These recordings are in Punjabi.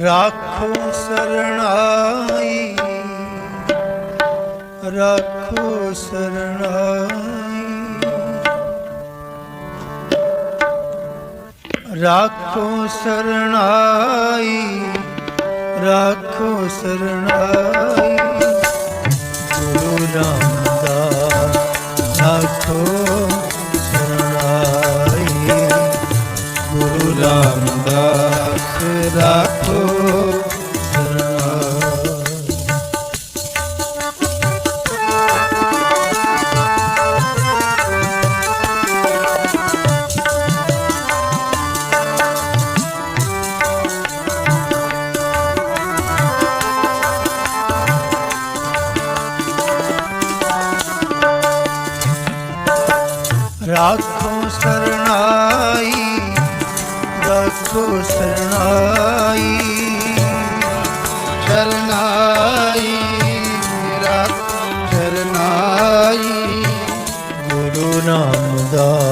ਰਾਖੋ ਸਰਣਾਈ ਰਾਖੋ ਸਰਣਾਈ। ਰਾਖੋ ਸਰਣਾਈ ਰਾਖੋ ਸਰਣਾਈ। ਗੁਰੂ ਰਾਮਦਾਸ ਰਾਖੋ ਸਰਣਾਈ ਗੁਰੂ ਰਾਮ ਰਾਖੋ ਸਰਣਾਈ ਰਾਖੋ ਸਰਣਾਈ ਰਾਖੋ ਸਰਣਾਈ ਸ਼ਰਨਾਈ ਰੱਖ ਸ਼ਰਨਾਈ ਗੁਰੂ ਨਾਮਦਾਸ ਰਾਖੋ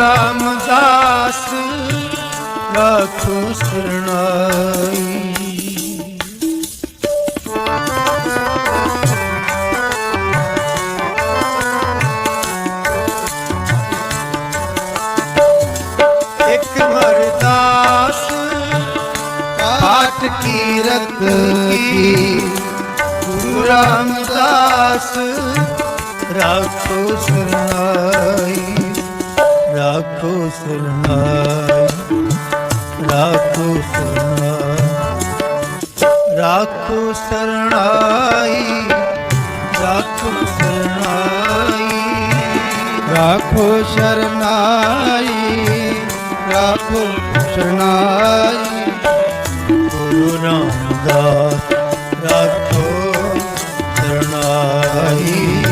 ਰਾਮਦਾਸ ਰਾਖੋ ਸਰਣਾਈ। ਇੱਕ ਅਰਦਾਸ ਪਾਠ ਕੀਰਤ ਕੀ। ਗੁਰੂ ਰਾਮਦਾਸ ਰਾਖੋ ਸਰਨਾਈ ਰਾਖੋ ਸਰਨਾਈ ਰਾਖੋ ਸਰਨਾਈ ਰਾਖੋ ਸਰਨਾਈ ਰਾਖੋ ਸਰਨਾਈ ਰਾਖੋ ਸ਼ਰਨਾਈ ਰਾਖੋ ਸ਼ਰਨਾਈ ਗੁਰੂ ਰਾਮਦਾਸ ਰਾਖੋ ਸਰਣਾਈ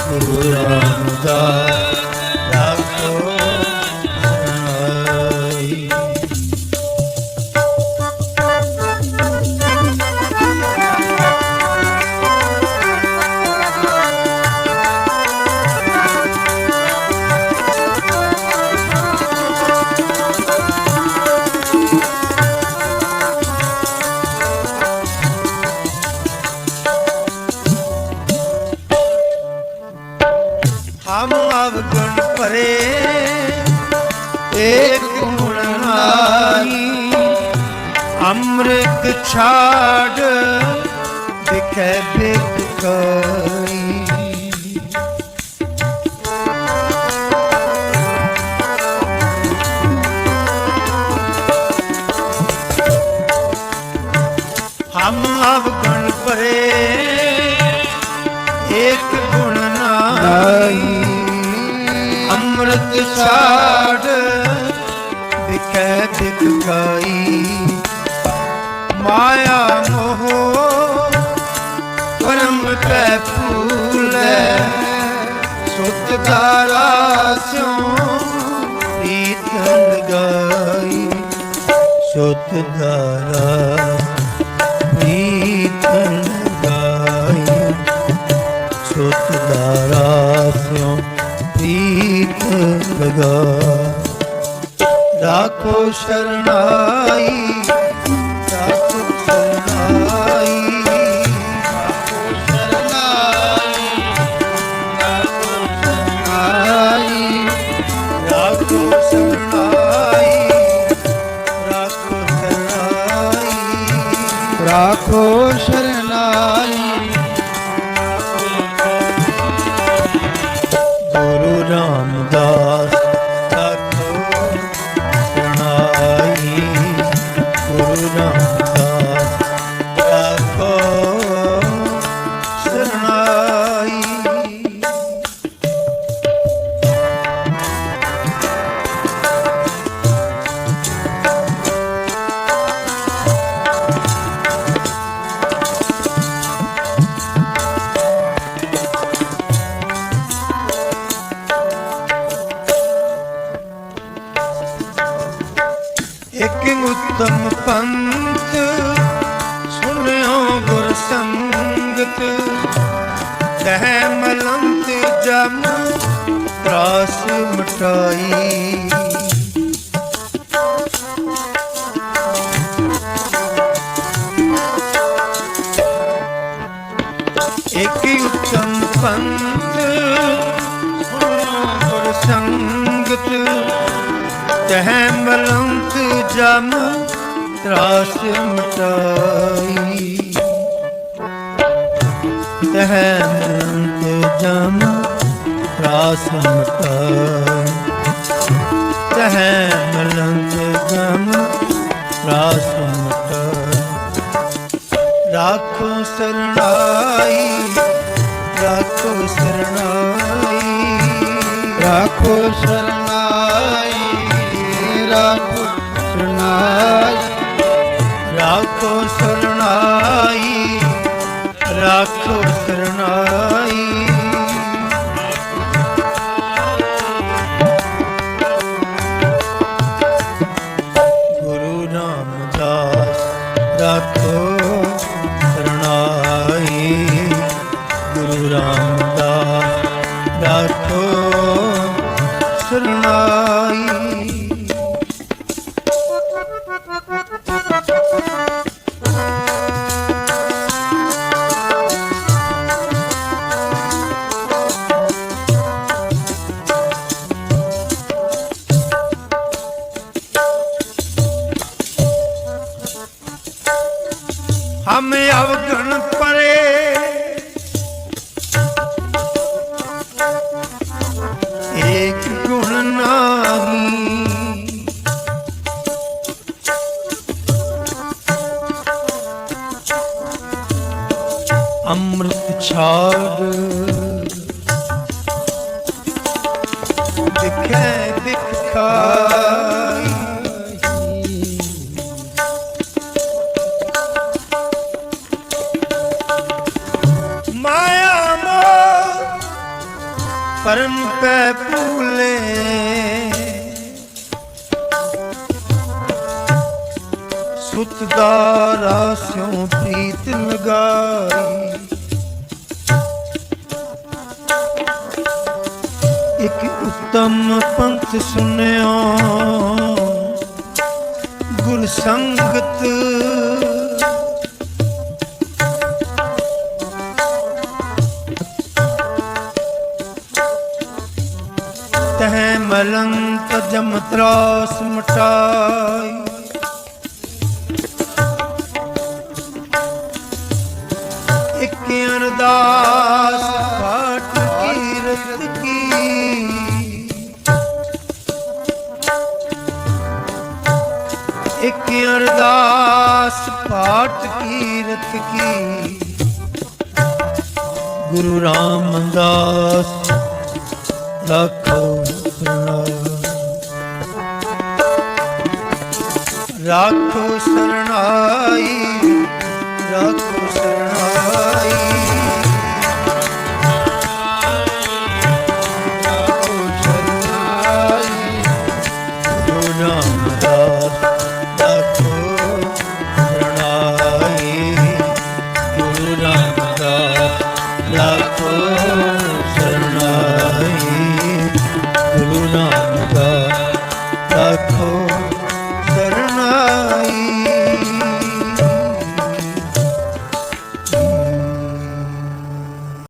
ਗੁਰੂ ਰਾਮਦਾਸ ਹਮ ਅਵਗੁਣ ਭਰੇ। ਏਕ ਗੁਣ ਨਾਈ ਅੰਮ੍ਰਿਤ ਛਾੜ ਦਿਖੈ ਬਿਕ ਅੰਮ੍ਰਿਤ ਛਾੜ, ਵਿਖੈ ਦਿਖ ਮਾਇਆ ਮੋਹ, ਪਰਮ ਕੈ ਫੂਲੇ ਸੁਤ ਦਾਰਾ ਸਿਉ ਪ੍ਰੀਤਨ ਗਾਈ ਸੁਤ ਦਾਰਾ ਲਗਾ। ਰਾਖੋ ਸ਼ਰਨਾਈ ਉਤਮ ਪੰਥ, ਸੁਣਿਓ ਗੁਰ ਸੰਗਤ। ਕਹਿ ਮਲੰਤ ਜਮ ਰਾਸ ਮਟਾਈ। ਇੱਕ ਉਤਮ ਪੰਥ, ਸੁਣਿਓ ਗੁਰ ਸੰਗਤ। ਤਹਿ ਮਲੰਤ ਜਮ ਤਰਾਸ ਮਟਾਈ। ਤਹਿ ਨਿਰੰਤ ਜਮ ਤਰਾਸ ਮਟਾਈ। ਤਹਿ ਨਿਰੰਤ ਜਮ ਤਰਾਸ ਮਟਾਈ। ਰਾਖੋ ਸਰਣਾਈ ਰਾਖੋ ਸਰਣਾਈ। ਰਾਖੋ ਸਰਣਾਈ ਰਾਖੋ ਸਰਣਾਈ। ਰਾਖੋ ਸਰਣਾਈ ਗੁਰੂ ਰਾਮਦਾਸ ਹਮ ਅਵਗਣ ਪਰੇ। ਏਕ ਗੁਣ ਨਾਹੀ ਅੰਮ੍ਰਿਤ ਛਾੜ। ਦਿਖੇ ਦਿਖਾ। ਪਰਮ ਪੈ ਭੂਲੇ ਸੁਤ ਦਾ ਰਾਸਿਓ ਪ੍ਰੀਤ ਲਗਾਈ ਇੱਕ ਉੱਤਮ ਪੰਥ ਸੁਨਿਓ। ਗੁਰ ਸੰਗਤ ਤਹ ਮਲੰਕ ਜਮ ਤਰਾਸ ਮਟਾਈ ਇੱਕ ਅਰਦਾਸ ਪਾਠ ਕੀਰਤ ਕੀ ਇੱਕ ਅਰਦਾਸ ਪਾਠ ਕੀਰਤ ਕੀ ਗੁਰੂ ਰਾਮਦਾਸ ਰਾਖੋ ਸਰਣਾਈ ਰਾਖੋ ਸਰਣਾਈ। ਰਾਖੋ ਸਰਣਾਈ ਗੁਰੂ ਰਾਮ